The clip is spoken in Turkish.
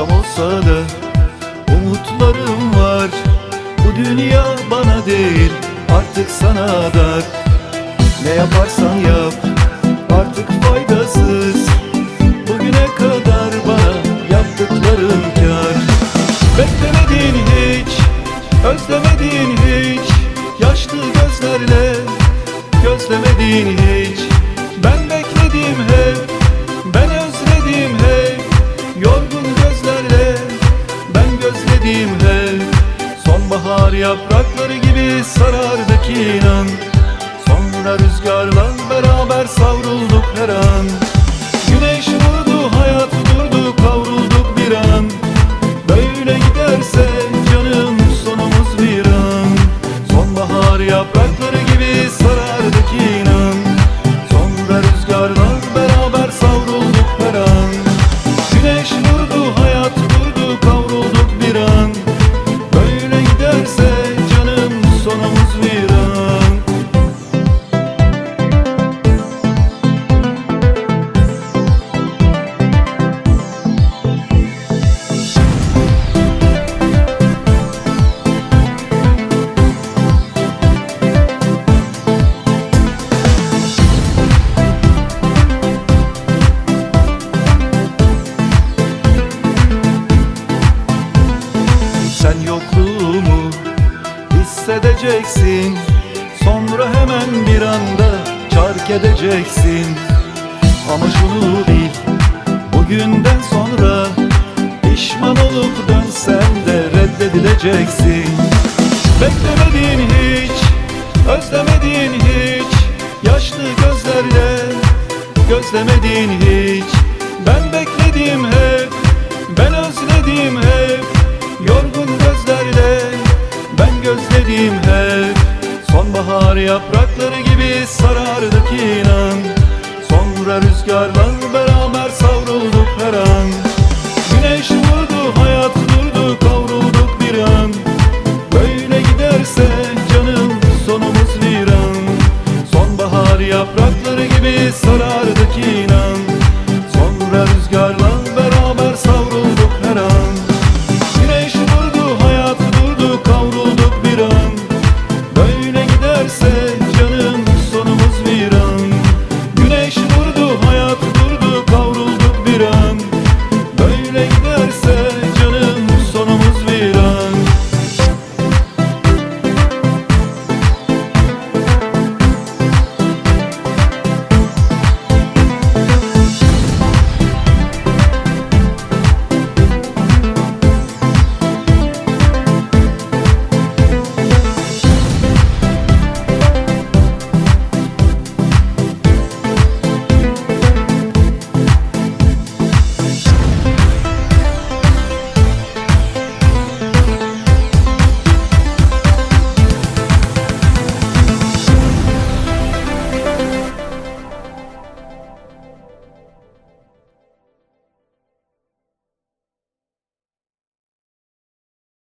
olsa da Umutlarım var. Bu dünya bana değil Artık sana dar Ne yaparsan yap Artık faydasız. Bugüne kadar bana Yaptıkların kar. Beklemedin hiç Özlemedin hiç. Yaşlı gözlerle Gözlemedin hiç. Ben bekledim hep yaprakları gibi sarardık inan. Sonra rüzgarla beraber savrulduk her an. Güneş Sen yokluğumu hissedeceksin Sonra hemen bir anda çark edeceksin. Ama şunu bil Bugünden sonra Pişman olup dönsen de reddedileceksin. Beklemedin hiç Özlemedin hiç Yaşlı gözlerle Gözlemedin hiç. Ben bekledim hep Ben özledim hep yaprakları gibi sarardık inan. Sonra rüzgarla beraber savrulduk her an. Güneş vurdu hayat durdu kavrulduk bir an. Böyle giderse canım sonumuz viran Sonbahar yaprakları gibi sarardık inan.